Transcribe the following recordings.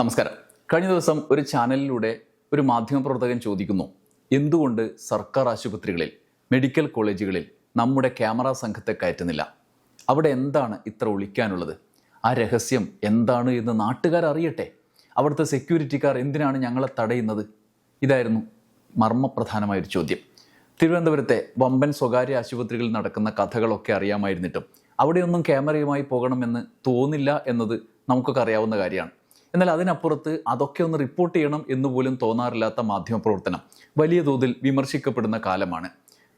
നമസ്കാരം. കഴിഞ്ഞ ദിവസം ഒരു ചാനലിലൂടെ ഒരു മാധ്യമപ്രവർത്തകൻ ചോദിക്കുന്നു എന്തുകൊണ്ട് സർക്കാർ ആശുപത്രികളിൽ മെഡിക്കൽ കോളേജുകളിൽ നമ്മുടെ ക്യാമറ സംഘത്തെ കയറ്റുന്നില്ല? അവിടെ എന്താണ് ഇത്ര ഒളിക്കാനുള്ളത്? ആ രഹസ്യം എന്താണ് എന്ന് നാട്ടുകാർ അറിയട്ടെ. അവിടുത്തെ സെക്യൂരിറ്റിക്കാർ എന്തിനാണ് ഞങ്ങളെ തടയുന്നത്? ഇതായിരുന്നു മർമ്മപ്രധാനമായൊരു ചോദ്യം. തിരുവനന്തപുരത്തെ വമ്പൻ സ്വകാര്യ ആശുപത്രികളിൽ നടക്കുന്ന കഥകളൊക്കെ അറിയാമായിരുന്നിട്ടും അവിടെയൊന്നും ക്യാമറയുമായി പോകണമെന്ന് തോന്നില്ല എന്നത് നമുക്കൊക്കെ അറിയാവുന്ന കാര്യമാണ്. എന്നാൽ അതിനപ്പുറത്ത് അതൊക്കെ ഒന്ന് റിപ്പോർട്ട് ചെയ്യണം എന്ന് പോലും തോന്നാറില്ലാത്ത മാധ്യമപ്രവർത്തനം. വലിയ തോതിൽ വിമർശിക്കപ്പെടുന്ന കാലമാണ്.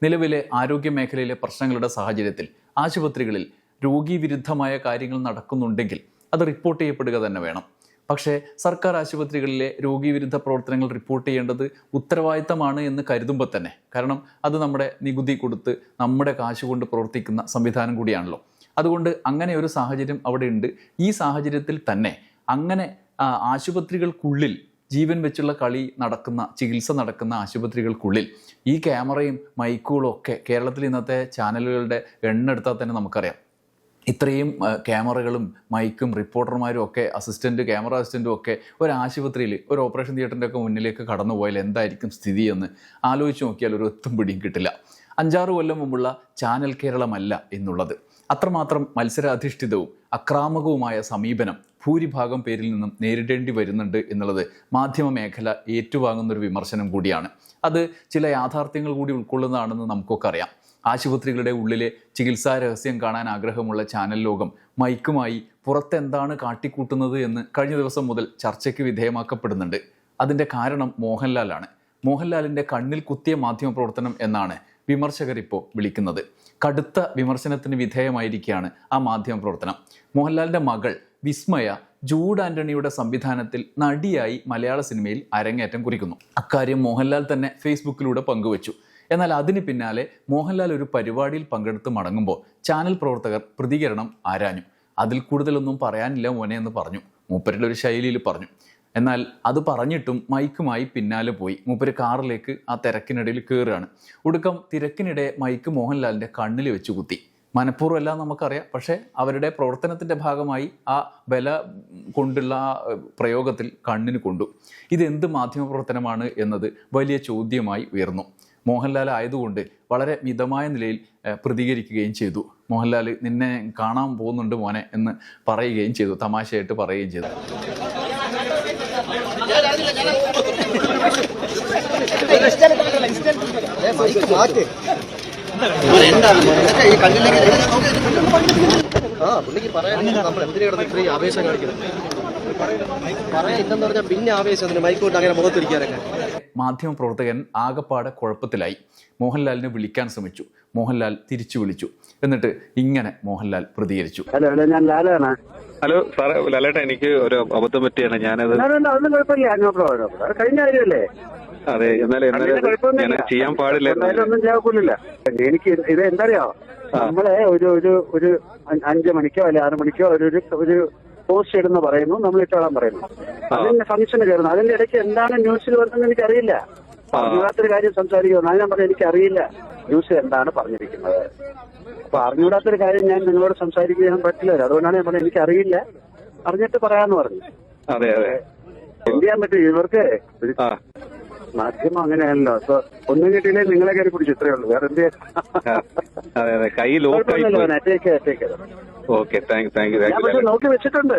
നിലവിലെ ആരോഗ്യ മേഖലയിലെ പ്രശ്നങ്ങളുടെ സാഹചര്യത്തിൽ ആശുപത്രികളിൽ രോഗീവിരുദ്ധമായ കാര്യങ്ങൾ നടക്കുന്നുണ്ടെങ്കിൽ അത് റിപ്പോർട്ട് ചെയ്യപ്പെടുക തന്നെ വേണം. പക്ഷേ സർക്കാർ ആശുപത്രികളിലെ രോഗീവിരുദ്ധ പ്രവർത്തനങ്ങൾ റിപ്പോർട്ട് ചെയ്യേണ്ടത് ഉത്തരവാദിത്തമാണ് എന്ന് കരുതുമ്പോൾ തന്നെ. കാരണം അത് നമ്മുടെ നികുതി കൊടുത്ത് നമ്മുടെ കാശ് കൊണ്ട് പ്രവർത്തിക്കുന്ന സംവിധാനം കൂടിയാണല്ലോ. അതുകൊണ്ട് അങ്ങനെ ഒരു സാഹചര്യം അവിടെ ഉണ്ട്. ഈ സാഹചര്യത്തിൽ തന്നെ അങ്ങനെ ആശുപത്രികൾക്കുള്ളിൽ ജീവൻ വെച്ചുള്ള കളി നടക്കുന്ന ചികിത്സ നടക്കുന്ന ആശുപത്രികൾക്കുള്ളിൽ ഈ ക്യാമറയും മൈക്കുകളും ഒക്കെ കേരളത്തിൽ ഇന്നത്തെ ചാനലുകളുടെ എണ്ണെടുത്താൽ തന്നെ നമുക്കറിയാം. ഇത്രയും ക്യാമറകളും മൈക്കും റിപ്പോർട്ടർമാരും ഒക്കെ അസിസ്റ്റന്റ് ക്യാമറ അസിസ്റ്റന്റും ഒക്കെ ഒരു ആശുപത്രിയിൽ ഒരു ഓപ്പറേഷൻ തിയേറ്ററിന്റെ ഒക്കെ മുന്നിലേക്ക് കടന്നു പോയാൽ എന്തായിരിക്കും സ്ഥിതി എന്ന് ആലോചിച്ച് നോക്കിയാൽ ഒരു ഒത്തും പിടിയും കിട്ടില്ല. അഞ്ചാറ് കൊല്ലം മുമ്പുള്ള ചാനൽ കേരളമല്ല എന്നുള്ളത്. അത്രമാത്രം മത്സരാധിഷ്ഠിതവും അക്രാമകവുമായ സമീപനം ഭൂരിഭാഗം പേരിൽ നിന്നും നേരിടേണ്ടി വരുന്നുണ്ട് എന്നുള്ളത് മാധ്യമ മേഖല ഏറ്റുവാങ്ങുന്നൊരു വിമർശനം കൂടിയാണ്. അത് ചില യാഥാർത്ഥ്യങ്ങൾ കൂടി ഉൾക്കൊള്ളുന്നതാണെന്ന് നമുക്കൊക്കെ അറിയാം. ആശുപത്രികളുടെ ഉള്ളിലെ ചികിത്സാ രഹസ്യം കാണാൻ ആഗ്രഹമുള്ള ചാനൽ ലോകം മൈക്കുമായി പുറത്തെന്താണ് കാട്ടിക്കൂട്ടുന്നത് എന്ന് കഴിഞ്ഞ ദിവസം മുതൽ ചർച്ചയ്ക്ക് വിധേയമാക്കപ്പെടുന്നുണ്ട്. അതിന്റെ കാരണം മോഹൻലാലാണ്. മോഹൻലാലിന്റെ കണ്ണിൽ കുത്തിയ മാധ്യമ പ്രവർത്തനം എന്നാണ് വിമർശകർ ഇപ്പോൾ വിളിക്കുന്നത്. കടുത്ത വിമർശനത്തിന് വിധേയമായിരിക്കുകയാണ് ആ മാധ്യമ പ്രവർത്തനം മോഹൻലാലിന്റെ മകൾ വിസ്മയ ജൂഡ് ആന്റണിയുടെ സംവിധാനത്തിൽ നടിയായി മലയാള സിനിമയിൽ അരങ്ങേറ്റം കുറിക്കുന്നു. അക്കാര്യം മോഹൻലാൽ തന്നെ ഫേസ്ബുക്കിലൂടെ പങ്കുവച്ചു. എന്നാൽ അതിന് പിന്നാലെ മോഹൻലാൽ ഒരു പരിപാടിയിൽ പങ്കെടുത്ത് മടങ്ങുമ്പോൾ ചാനൽ പ്രവർത്തകർ പ്രതികരണം ആരാഞ്ഞു. അതിൽ കൂടുതലൊന്നും പറയാനില്ല മോനെ എന്ന് പറഞ്ഞു. മൂപ്പരുടെ ഒരു ശൈലിയിൽ പറഞ്ഞു. എന്നാൽ അത് പറഞ്ഞിട്ടും മൈക്കുമായി പിന്നാലെ പോയി. മൂപ്പര് കാറിലേക്ക് ആ തിരക്കിനിടയിൽ കയറുകയാണ്. ഒടുക്കം തിരക്കിനിടെ മൈക്ക് മോഹൻലാലിന്റെ കണ്ണിൽ വെച്ച് കുത്തി മനഃപൂർവം എല്ലാം നമുക്കറിയാം പക്ഷേ അവരുടെ പ്രവർത്തനത്തിന്റെ ഭാഗമായി ആ ബല കൊണ്ടുള്ള പ്രയോഗത്തിൽ കണ്ണിന് കൊണ്ടു ഇതെന്ത് മാധ്യമപ്രവർത്തനമാണ് എന്നത് വലിയ ചോദ്യമായി ഉയർന്നു മോഹൻലാൽ ആയതുകൊണ്ട് വളരെ മിതമായ നിലയിൽ പ്രതികരിക്കുകയും ചെയ്തു മോഹൻലാൽ നിന്നെ കാണാൻ പോകുന്നുണ്ട് മോനെ എന്ന് പറയുകയും ചെയ്തു തമാശയായിട്ട് പറയുകയും ചെയ്തു ആ പുള്ളിക്ക് പറയാൻ നമ്മൾ എന്തിനു കിടന്ന് ഇത്രയും ആവേശം കാണിക്കുന്നത് പറയാൻ ഇല്ലെന്ന് പറഞ്ഞാൽ പിന്നെ ആവേശം അതിന് മൈക്കോട്ട് അങ്ങനെ മുഖത്തിരിക്കാനൊക്കെ മാധ്യമപ്രവർത്തകൻ ആകപ്പാടെ കുഴപ്പത്തിലായി. മോഹൻലാലിനെ വിളിക്കാൻ ശ്രമിച്ചു. മോഹൻലാൽ തിരിച്ചു വിളിച്ചു. എന്നിട്ട് ഇങ്ങനെ മോഹൻലാൽ പ്രതികരിച്ചു. ഹലോ ഹലോ ഞാൻ ലാലാണ്. ഹലോ സാറേ ലാലേട്ടാ എനിക്ക് ഒരു അബദ്ധം പറ്റിയാണ്. ഞാനത് ലാലുണ്ട് അതൊന്നും കുഴപ്പമില്ല. നോ പ്രോബ്ലം അത് കഴിഞ്ഞ കാര്യമല്ലേ? അതെ എന്നാലും എന്നാലും ഞാൻ ചെയ്യാൻ പാടില്ല ഒന്നും ചെയ്യാക്കില്ല എനിക്ക് ഇത് എന്തറിയോ? നമ്മളെ ഒരു ഒരു ഒരു അഞ്ചു മണിക്കോ അല്ലെ ആറ് മണിക്കോ ഒരു ഒരു ഒരു പോസ്റ്റ് ഇടുന്ന പറയുന്നു നമ്മൾ ഇട്ടോളാൻ പറയുന്നു. അതിന്റെ ഫംഗ്ഷന് കയറുന്നു. അതിന്റെ ഇടയ്ക്ക് എന്താണ് ന്യൂസിൽ വരുന്നത് എനിക്കറിയില്ല. അറിഞ്ഞൂടാത്തൊരു കാര്യം സംസാരിക്കുന്നു അത് ഞാൻ പറഞ്ഞു എനിക്കറിയില്ല ന്യൂസ് എന്താണ് പറഞ്ഞിരിക്കുന്നത്. അപ്പൊ അറിഞ്ഞൂടാത്തൊരു കാര്യം ഞാൻ നിങ്ങളോട് സംസാരിക്കാൻ പറ്റില്ല. അതുകൊണ്ടാണ് ഞാൻ പറഞ്ഞത് എനിക്കറിയില്ല. അറിഞ്ഞിട്ട് പറയാന്ന് പറഞ്ഞു. അതെ അതെ. എന്ത് ചെയ്യാൻ പറ്റും? ഇവർക്ക് മാധ്യമം അങ്ങനെയാണല്ലോ. അപ്പൊ ഒന്നും കിട്ടിയില്ലേ നിങ്ങളെ കയറി പിടിച്ചു ഇത്രയേ ഉള്ളൂ. വേറെ എന്ത് അതെ അതെ. കൈ okay thank thank you thank നോക്കി വെച്ചിട്ടുണ്ട്.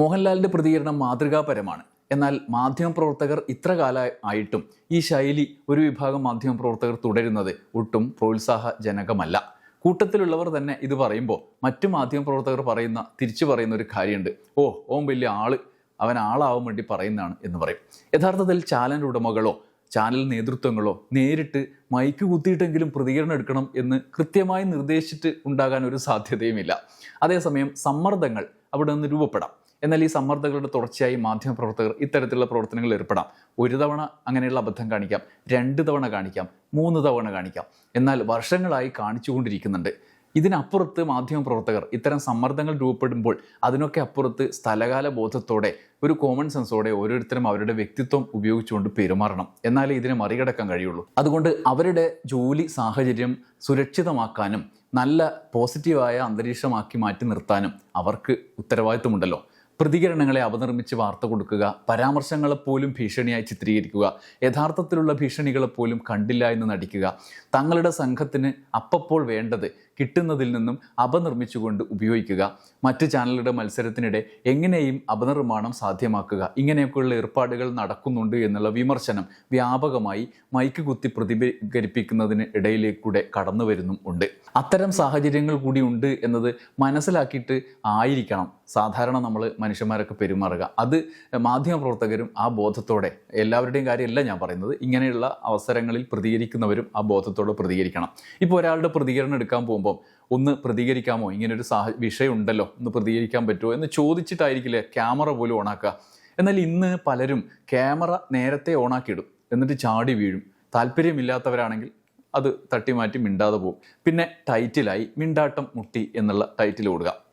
മോഹൻലാലിന്റെ പ്രതികരണം മാതൃകാപരമാണ്. എന്നാൽ മാധ്യമപ്രവർത്തകർ ഇത്ര കാലമായിട്ടും ഈ ശൈലി ഒരു വിഭാഗം മാധ്യമപ്രവർത്തകർ തുടരുന്നത് ഒട്ടും പ്രോത്സാഹജനകമല്ല. കൂട്ടത്തിലുള്ളവർ തന്നെ ഇത് പറയുമ്പോൾ മറ്റു മാധ്യമപ്രവർത്തകർ പറയുന്ന തിരിച്ചു പറയുന്ന ഒരു കാര്യമുണ്ട്. ഓ ഓം വലിയ ആൾ. അവൻ ആളാവാൻ വേണ്ടി പറയുന്നതാണ് എന്ന് പറയും. യഥാർത്ഥത്തിൽ ചാനൽ ഉടമകളോ ചാനൽ നേതൃത്വങ്ങളോ നേരിട്ട് മൈക്ക് കുത്തിയിട്ടെങ്കിലും പ്രതികരണം എടുക്കണം എന്ന് കൃത്യമായി നിർദ്ദേശിച്ചിട്ട് ഉണ്ടാകാൻ ഒരു സാധ്യതയുമില്ല. അതേസമയം സമ്മർദ്ദങ്ങൾ അവിടെ നിന്ന് രൂപപ്പെടാം. എന്നാൽ ഈ സമ്മർദ്ദങ്ങളുടെ തുടർച്ചയായി മാധ്യമപ്രവർത്തകർ ഇത്തരത്തിലുള്ള പ്രവർത്തനങ്ങളിൽ ഏർപ്പെടാം. ഒരു തവണ അങ്ങനെയുള്ള അബദ്ധം കാണിക്കാം രണ്ട് തവണ കാണിക്കാം മൂന്ന് തവണ കാണിക്കാം. എന്നാൽ വർഷങ്ങളായി കാണിച്ചുകൊണ്ടിരിക്കുന്നുണ്ട്. ഇതിനപ്പുറത്ത് മാധ്യമപ്രവർത്തകർ ഇത്തരം സമ്മർദ്ദങ്ങൾ രൂപപ്പെടുമ്പോൾ അതിനൊക്കെ അപ്പുറത്ത് സ്ഥലകാല ബോധത്തോടെ ഒരു കോമൺ സെൻസോടെ ഓരോരുത്തരും അവരുടെ വ്യക്തിത്വം ഉപയോഗിച്ചുകൊണ്ട് പെരുമാറണം. എന്നാലേ ഇതിനെ മറികടക്കാൻ കഴിയുള്ളൂ. അതുകൊണ്ട് അവരുടെ ജോലി സാഹചര്യം സുരക്ഷിതമാക്കാനും നല്ല പോസിറ്റീവായ അന്തരീക്ഷമാക്കി മാറ്റി നിർത്താനും അവർക്ക് ഉത്തരവാദിത്വമുണ്ടല്ലോ പ്രതികരണങ്ങളെ അവനിർമ്മിച്ച് വാർത്ത കൊടുക്കുക പരാമർശങ്ങളെപ്പോലും ഭീഷണിയായി ചിത്രീകരിക്കുക യഥാർത്ഥത്തിലുള്ള ഭീഷണികളെപ്പോലും കണ്ടില്ല എന്ന് നടിക്കുക തങ്ങളുടെ സംഘത്തിന് അപ്പപ്പോൾ വേണ്ടത് കിട്ടുന്നതിൽ നിന്നും അപനിർമ്മിച്ചുകൊണ്ട് ഉപയോഗിക്കുക. മറ്റ് ചാനലുകളുടെ മത്സരത്തിനിടെ എങ്ങനെയും അപനിർമ്മാണം സാധ്യമാക്കുക. ഇങ്ങനെയൊക്കെയുള്ള ഏർപ്പാടുകൾ നടക്കുന്നുണ്ട് എന്നുള്ള വിമർശനം വ്യാപകമായി മൈക്ക് കുത്തി പ്രതികരിപ്പിക്കുന്നതിന് ഇടയിലേക്കൂടെ കടന്നു വരുന്നും ഉണ്ട് അത്തരം സാഹചര്യങ്ങൾ കൂടി ഉണ്ട് എന്നത് മനസ്സിലാക്കിയിട്ട് ആയിരിക്കണം. സാധാരണ നമ്മൾ മനുഷ്യന്മാരൊക്കെ പെരുമാറുക. അത് മാധ്യമപ്രവർത്തകരും ആ ബോധത്തോടെ എല്ലാവരുടെയും കാര്യമല്ല ഞാൻ പറയുന്നത് ഇങ്ങനെയുള്ള അവസരങ്ങളിൽ പ്രതികരിക്കുന്നവരും ആ ബോധത്തോടെ പ്രതികരിക്കണം. ഇപ്പോൾ ഒരാളുടെ പ്രതികരണം എടുക്കാൻ പോകുമ്പോൾ ഒന്ന് പ്രതികരിക്കാമോ? ഇങ്ങനൊരു സാഹ വിഷയം ഉണ്ടല്ലോ ഒന്ന് പ്രതികരിക്കാൻ പറ്റുമോ? എന്ന് ചോദിച്ചിട്ടായിരിക്കില്ലേ ക്യാമറ പോലും ഓണാക്കുക എന്നാൽ ഇന്ന് പലരും ക്യാമറ നേരത്തെ ഓണാക്കിയിടും എന്നിട്ട് ചാടി വീഴും. താല്പര്യമില്ലാത്തവരാണെങ്കിൽ അത് തട്ടിമാറ്റി മിണ്ടാതെ പോകും. പിന്നെ ടൈറ്റിലായി മിണ്ടാട്ടം മുട്ടി എന്നുള്ള ടൈറ്റിൽ കൊടുക്കുക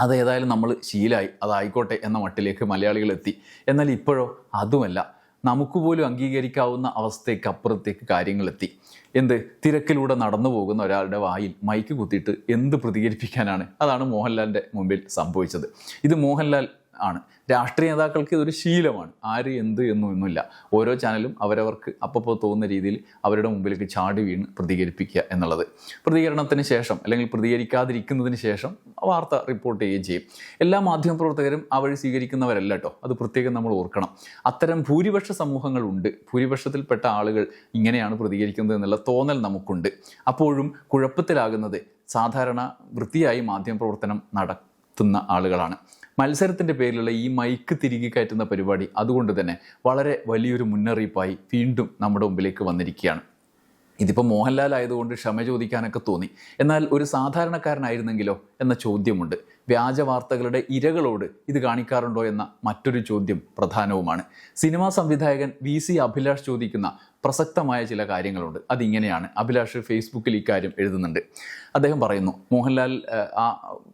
അത് ഏതായാലും നമ്മൾ ശീലായി അതായിക്കോട്ടെ എന്ന മട്ടിലേക്ക് മലയാളികൾ എത്തി എന്നാൽ ഇപ്പോഴോ അതുമല്ല. നമുക്ക് പോലും അംഗീകരിക്കാവുന്ന അവസ്ഥയ്ക്ക് അപ്പുറത്തേക്ക് കാര്യങ്ങൾ എത്തി എന്ത്? തിരക്കിലൂടെ നടന്നു പോകുന്ന ഒരാളുടെ വായിൽ മൈക്ക് കുത്തിയിട്ട് എന്ത് പ്രതികരിപ്പിക്കാനാണ്? അതാണ് മോഹൻലാലിന്റെ മുമ്പിൽ സംഭവിച്ചത്. ഇത് മോഹൻലാൽ ആണ്. രാഷ്ട്രീയ നേതാക്കൾക്ക് ഇതൊരു ശീലമാണ്. ആര് എന്ത് എന്നൊന്നുമില്ല ഓരോ ചാനലും അവരവർക്ക് അപ്പപ്പോൾ തോന്നുന്ന രീതിയിൽ അവരുടെ മുമ്പിലേക്ക് ചാടി വീണ് പ്രതികരിപ്പിക്കുക എന്നുള്ളത്. പ്രതികരണത്തിന് ശേഷം അല്ലെങ്കിൽ പ്രതികരിക്കാതിരിക്കുന്നതിന് ശേഷം വാർത്ത റിപ്പോർട്ട് ചെയ്യുകയും ചെയ്യും. എല്ലാ മാധ്യമപ്രവർത്തകരും ആ വഴി സ്വീകരിക്കുന്നവരല്ല കേട്ടോ അത് പ്രത്യേകം നമ്മൾ ഓർക്കണം. അത്തരം ഭൂരിപക്ഷ സമൂഹങ്ങളുണ്ട് ഭൂരിപക്ഷത്തിൽപ്പെട്ട ആളുകൾ ഇങ്ങനെയാണ് പ്രതികരിക്കുന്നത് എന്നുള്ള തോന്നൽ നമുക്കുണ്ട്. അപ്പോഴും കുഴപ്പത്തിലാകുന്നത് സാധാരണ വൃത്തിയായി മാധ്യമപ്രവർത്തനം നടത്തുന്ന ആളുകളാണ്. മത്സരത്തിന്റെ പേരിലുള്ള ഈ മൈക്ക് തിരികെ കയറ്റുന്ന പരിപാടി അതുകൊണ്ട് തന്നെ വളരെ വലിയൊരു മുന്നറിയിപ്പായി വീണ്ടും നമ്മുടെ മുമ്പിലേക്ക് വന്നിരിക്കുകയാണ്. ഇതിപ്പോൾ മോഹൻലാൽ ആയതുകൊണ്ട് ക്ഷമ ചോദിക്കാനൊക്കെ തോന്നി. എന്നാൽ ഒരു സാധാരണക്കാരനായിരുന്നെങ്കിലോ എന്ന ചോദ്യമുണ്ട്. വ്യാജ വാർത്തകളുടെ ഇരകളോട് ഇത് കാണിക്കാറുണ്ടോ എന്ന മറ്റൊരു ചോദ്യം പ്രധാനവുമാണ്. സിനിമാ സംവിധായകൻ വി സി അഭിലാഷ് ചോദിക്കുന്ന പ്രസക്തമായ ചില കാര്യങ്ങളുണ്ട്. അതിങ്ങനെയാണ്. അഭിലാഷ് ഫേസ്ബുക്കിൽ ഇക്കാര്യം എഴുതുന്നുണ്ട്. അദ്ദേഹം പറയുന്നു മോഹൻലാൽ ആ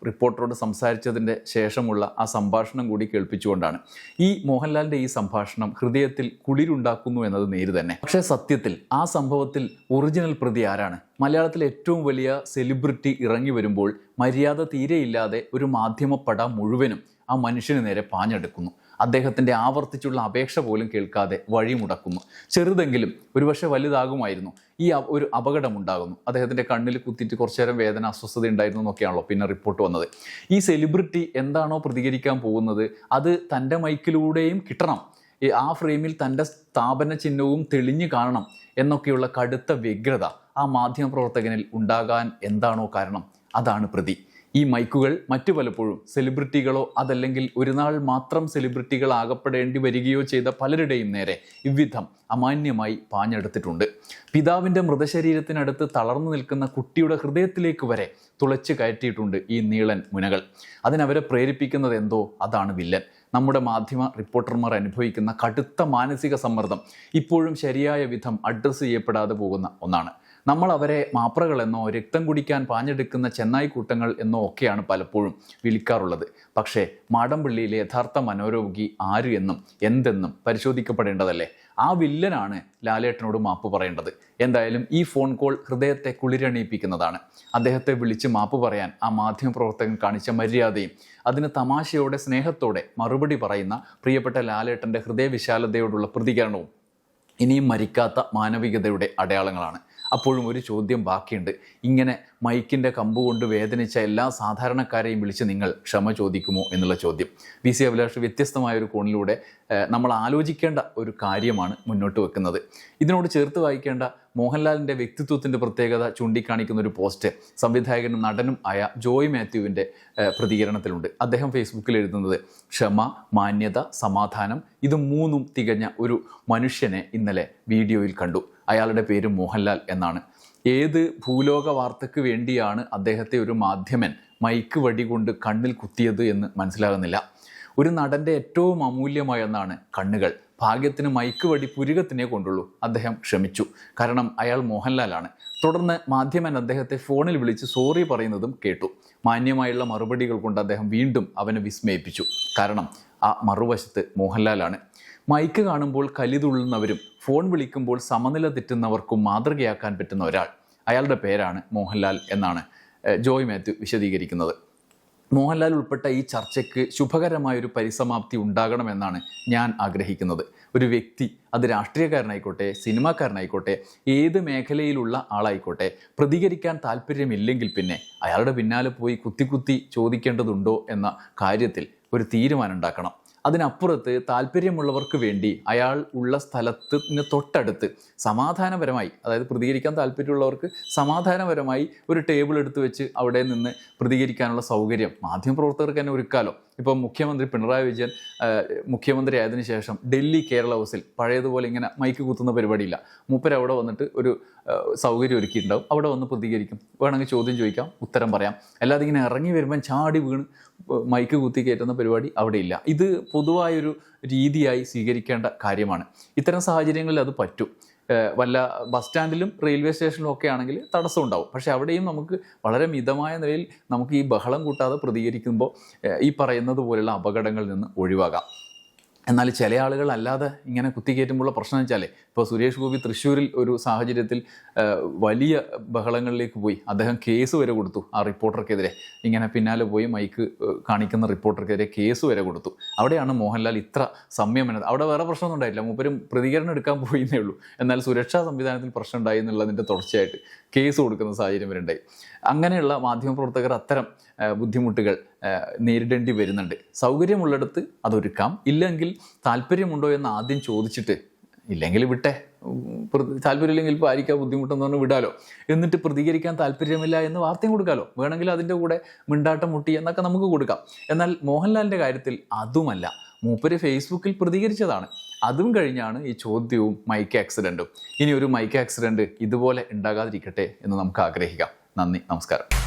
റിപ്പോർട്ടറോട് സംസാരിച്ചതിന്റെ ശേഷമുള്ള ആ സംഭാഷണം കൂടി കേൾപ്പിച്ചുകൊണ്ടാണ്. ഈ മോഹൻലാലിന്റെ ഈ സംഭാഷണം ഹൃദയത്തിൽ കുളിരുണ്ടാക്കുന്നു എന്നത് നേര് തന്നെ. പക്ഷേ സത്യത്തിൽ ആ സംഭവത്തിൽ ഒറിജിനൽ പ്രതി ആരാണ്? മലയാളത്തിലെ ഏറ്റവും വലിയ സെലിബ്രിറ്റി ഇറങ്ങി വരുമ്പോൾ മര്യാദ തീരെയില്ലാതെ ഒരു മാധ്യമപ്പട മുഴുവനും ആ മനുഷ്യന് നേരെ പാഞ്ഞെടുക്കുന്നു. അദ്ദേഹത്തിന്റെ ആവർത്തിച്ചുള്ള അപേക്ഷ പോലും കേൾക്കാതെ വഴിമുടക്കുന്നു ചെറുതെങ്കിലും ഒരുപക്ഷെ വലുതാകുമായിരുന്നു. ഈ ഒരു അപകടമുണ്ടാകുന്നു. അദ്ദേഹത്തിന്റെ കണ്ണിൽ കുത്തിയിട്ട് കുറച്ചു നേരം വേദന അസ്വസ്ഥത ഉണ്ടായിരുന്നു എന്നൊക്കെയാണല്ലോ പിന്നെ റിപ്പോർട്ട് വന്നത്. ഈ സെലിബ്രിറ്റി എന്താണോ പ്രതികരിക്കാൻ പോകുന്നത് അത് തന്റെ മൈക്കിലൂടെയും കിട്ടണം. ആ ഫ്രെയിമിൽ തന്റെ സ്ഥാപന ചിഹ്നവും തെളിഞ്ഞു കാണണം എന്നൊക്കെയുള്ള കടുത്ത വ്യഗ്രത ആ മാധ്യമപ്രവർത്തകനിൽ ഉണ്ടാകാൻ എന്താണോ കാരണം അതാണ് പ്രതി. ഈ മൈക്കുകൾ മറ്റു പലപ്പോഴും സെലിബ്രിറ്റികളോ അതല്ലെങ്കിൽ ഒരു നാൾ മാത്രം സെലിബ്രിറ്റികൾ ആകപ്പെടേണ്ടി വരികയോ ചെയ്ത പലരുടെയും നേരെ ഇவ்விധം അമാന്യമായി പാഞ്ഞെടുത്തിട്ടുണ്ട്. പിതാവിന്റെ മൃതശരീരത്തിനടുത്ത് തളർന്നു നിൽക്കുന്ന കുട്ടിയുടെ ഹൃദയത്തിലേക്ക് വരെ തുളച്ചു കയറ്റിയിട്ടുണ്ട് ഈ നീളൻ മുനകൾ. അതിനവരെ പ്രേരിപ്പിക്കുന്നത് എന്തോ അതാണ് വില്ലൻ. നമ്മുടെ മാധ്യമ റിപ്പോർട്ടർമാർ അനുഭവിക്കുന്ന കടുത്ത മാനസിക സമ്മർദ്ദം ഇപ്പോഴും ശരിയായ വിധം അഡ്രസ്സ് ചെയ്യപ്പെടാതെ പോകുന്ന ഒന്നാണ്. നമ്മൾ അവരെ മാപ്രകൾ എന്നോ രക്തം കുടിക്കാൻ പാഞ്ഞെടുക്കുന്ന ചെന്നായി കൂട്ടങ്ങൾ എന്നോ ഒക്കെയാണ് പലപ്പോഴും വിളിക്കാറുള്ളത്. പക്ഷേ മാടമ്പള്ളിയിലെ യഥാർത്ഥ മനോരോഗി ആര് എന്നും എന്തെന്നും പരിശോധിക്കപ്പെടേണ്ടതല്ലേ? ആ വില്ലനാണ് ലാലേട്ടനോട് മാപ്പ് പറയേണ്ടത്. എന്തായാലും ഈ ഫോൺ കോൾ ഹൃദയത്തെ കുളിരണിയിപ്പിക്കുന്നതാണ്. അദ്ദേഹത്തെ വിളിച്ച് മാപ്പ് പറയാൻ ആ മാധ്യമപ്രവർത്തകൻ കാണിച്ച മര്യാദയും അതിന് തമാശയോടെ സ്നേഹത്തോടെ മറുപടി പറയുന്ന പ്രിയപ്പെട്ട ലാലേട്ടന്റെ ഹൃദയവിശാലതയോടുള്ള പ്രതികരണവും ഇനിയും മരിക്കാത്ത മാനവികതയുടെ അടയാളങ്ങളാണ്. അപ്പോഴും ഒരു ചോദ്യം ബാക്കിയുണ്ട്. ഇങ്ങനെ മൈക്കിന്റെ കമ്പ് കൊണ്ട് വേദനിച്ച എല്ലാ സാധാരണക്കാരെയും വിളിച്ച് നിങ്ങൾ ക്ഷമ ചോദിക്കുമോ എന്നുള്ള ചോദ്യം. വി. സി. അഭിലാഷ് വ്യത്യസ്തമായ ഒരു കോണിലൂടെ നമ്മൾ ആലോചിക്കേണ്ട ഒരു കാര്യമാണ് മുന്നോട്ട് വെക്കുന്നത്. ഇതിനോട് ചേർത്ത് വായിക്കേണ്ട മോഹൻലാലിന്റെ വ്യക്തിത്വത്തിന്റെ പ്രത്യേകത ചൂണ്ടിക്കാണിക്കുന്ന ഒരു പോസ്റ്റ് സംവിധായകനും നടനും ആയ ജോയ് മാത്യുവിന്റെ പ്രതികരണത്തിലുണ്ട്. അദ്ദേഹം ഫേസ്ബുക്കിൽ എഴുതുന്നത് ക്ഷമ മാന്യത സമാധാനം ഇത് മൂന്നും തികഞ്ഞ ഒരു മനുഷ്യനെ ഇന്നലെ വീഡിയോയിൽ കണ്ടു. അയാളുടെ പേര് മോഹൻലാൽ എന്നാണ്. ഏത് ഭൂലോക വാർത്തയ്ക്ക് വേണ്ടിയാണ് അദ്ദേഹത്തെ ഒരു മാധ്യമൻ മൈക്ക് വടി കൊണ്ട് കണ്ണിൽ കുത്തിയത് എന്ന് മനസ്സിലാകുന്നില്ല. ഒരു നടന്റെ ഏറ്റവും അമൂല്യമായ ഒന്നാണ് കണ്ണുകൾ. ഭാഗ്യത്തിന് മൈക്ക് വടി പുരുകത്തിനെ കൊണ്ടുള്ളൂ അദ്ദേഹം ക്ഷമിച്ചു. കാരണം അയാൾ മോഹൻലാലാണ്. തുടർന്ന് മാധ്യമൻ അദ്ദേഹത്തെ ഫോണിൽ വിളിച്ച് സോറി പറയുന്നതും കേട്ടു. മാന്യമായുള്ള മറുപടികൾ കൊണ്ട് അദ്ദേഹം വീണ്ടും അവനെ വിസ്മയിപ്പിച്ചു. കാരണം ആ മറുവശത്ത് മോഹൻലാലാണ്. മൈക്ക് കാണുമ്പോൾ കലിതുള്ളുന്നവരും ഫോൺ വിളിക്കുമ്പോൾ സമനില തെറ്റുന്നവർക്കും മാതൃകയാക്കാൻ പറ്റുന്ന ഒരാൾ. അയാളുടെ പേരാണ് മോഹൻലാൽ എന്നാണ് ജോയ് മാത്യു വിശദീകരിക്കുന്നത്. മോഹൻലാൽ ഉൾപ്പെട്ട ഈ ചർച്ചയ്ക്ക് ശുഭകരമായൊരു പരിസമാപ്തി ഉണ്ടാകണമെന്നാണ് ഞാൻ ആഗ്രഹിക്കുന്നത്. ഒരു വ്യക്തി അത് രാഷ്ട്രീയക്കാരനായിക്കോട്ടെ സിനിമാക്കാരനായിക്കോട്ടെ ഏത് മേഖലയിലുള്ള ആളായിക്കോട്ടെ പ്രതികരിക്കാൻ താല്പര്യമില്ലെങ്കിൽ പിന്നെ അയാളുടെ പിന്നാലെ പോയി കുത്തി കുത്തി ചോദിക്കേണ്ടതുണ്ടോ എന്ന കാര്യത്തിൽ ഒരു തീരുമാനം ഉണ്ടാക്കണം അതിനപ്പുറത്ത് താല്പര്യമുള്ളവർക്ക് വേണ്ടി അയാൾ ഉള്ള സ്ഥലത്തിന് തൊട്ടടുത്ത് സമാധാനപരമായി അതായത് പ്രതികരിക്കാൻ താല്പര്യമുള്ളവർക്ക് സമാധാനപരമായി ഒരു ടേബിൾ എടുത്തു വെച്ച് അവിടെ നിന്ന് പ്രതികരിക്കാനുള്ള സൗകര്യം. മാധ്യമപ്രവർത്തകർക്ക് തന്നെ ഒരുക്കാലോ. ഇപ്പം മുഖ്യമന്ത്രി പിണറായി വിജയൻ മുഖ്യമന്ത്രി ആയതിനു ശേഷം ഡൽഹി കേരള ഹൗസിൽ പഴയതുപോലെ ഇങ്ങനെ മൈക്ക് കുത്തുന്ന പരിപാടിയില്ല. മൂപ്പരവിടെ വന്നിട്ട് ഒരു സൗകര്യം ഒരുക്കിയിട്ടുണ്ടാവും. അവിടെ വന്ന് പ്രതികരിക്കും. വേണമെങ്കിൽ ചോദ്യം ചോദിക്കാം ഉത്തരം പറയാം. അല്ലാതെ ഇങ്ങനെ ഇറങ്ങി വരുമ്പം ചാടി വീണ് മൈക്ക് കുത്തി കയറ്റുന്ന പരിപാടി അവിടെ ഇല്ല. ഇത് പൊതുവായൊരു രീതിയായി സ്വീകരിക്കേണ്ട കാര്യമാണ്. ഇത്തരം സാഹചര്യങ്ങളിൽ അത് പറ്റും. വല്ല ബസ് സ്റ്റാൻഡിലും റെയിൽവേ സ്റ്റേഷനിലും ഒക്കെ ആണെങ്കിൽ തടസ്സം ഉണ്ടാവും. പക്ഷെ അവിടെയും നമുക്ക് വളരെ മിതമായ നിലയിൽ നമുക്ക് ഈ ബഹളം കൂട്ടാതെ പ്രതികരിക്കുമ്പോൾ ഈ പറയുന്നത് പോലുള്ള അപകടങ്ങളിൽ നിന്ന് ഒഴിവാകാം. എന്നാൽ ചില ആളുകൾ അല്ലാതെ ഇങ്ങനെ കുത്തിക്കയറ്റുമ്പോഴുള്ള പ്രശ്നം വെച്ചാൽ ഇപ്പോൾ സുരേഷ് ഗോപി തൃശ്ശൂരിൽ ഒരു സാഹചര്യത്തിൽ വലിയ ബഹളങ്ങളിലേക്ക് പോയി. അദ്ദേഹം കേസ് വരെ കൊടുത്തു ആ റിപ്പോർട്ടർക്കെതിരെ. ഇങ്ങനെ പിന്നാലെ പോയി മൈക്ക് കാണിക്കുന്ന റിപ്പോർട്ടർക്കെതിരെ കേസ് വരെ കൊടുത്തു. അവിടെയാണ് മോഹൻലാൽ ഇത്ര സംയമനം അവിടെ വേറെ പ്രശ്നമൊന്നും ഉണ്ടായില്ല മൂപ്പരും പ്രതികരണം എടുക്കാൻ പോയിന്നേ ഉള്ളൂ. എന്നാൽ സുരക്ഷാ സംവിധാനത്തിൽ പ്രശ്നം ഉണ്ടായി എന്നുള്ളതിന്റെ തുടർച്ചയായിട്ട് കേസ് കൊടുക്കുന്ന സാഹചര്യം വരെ ഉണ്ടായി. അങ്ങനെയുള്ള മാധ്യമപ്രവർത്തകർ അത്തരം ബുദ്ധിമുട്ടുകൾ നേരിടേണ്ടി വരുന്നുണ്ട്. സൗകര്യമുള്ളിടത്ത് അതൊരുക്കാം. ഇല്ലെങ്കിൽ താല്പര്യമുണ്ടോ എന്ന് ആദ്യം ചോദിച്ചിട്ട് ഇല്ലെങ്കിൽ വിട്ടെ താല്പര്യമില്ലെങ്കിൽ ഇപ്പോൾ ആയിരിക്കാം ബുദ്ധിമുട്ടെന്ന് പറഞ്ഞ് വിടാലോ. എന്നിട്ട് പ്രതികരിക്കാൻ താല്പര്യമില്ല എന്ന് വാർത്തയും കൊടുക്കാലോ. വേണമെങ്കിൽ അതിന്റെ കൂടെ മിണ്ടാട്ടം മുട്ടി എന്നൊക്കെ നമുക്ക് കൊടുക്കാം. എന്നാൽ മോഹൻലാലിന്റെ കാര്യത്തിൽ അതുമല്ല. മൂപ്പര് ഫേസ്ബുക്കിൽ പ്രതികരിച്ചതാണ്. അതും കഴിഞ്ഞാണ് ഈ ചോദ്യവും മൈക്ക് ആക്സിഡന്റും. ഇനി ഒരു മൈക്ക് ആക്സിഡന്റ് ഇതുപോലെ ഉണ്ടാകാതിരിക്കട്ടെ എന്ന് നമുക്ക് ആഗ്രഹിക്കാം. നന്ദി നമസ്കാരം.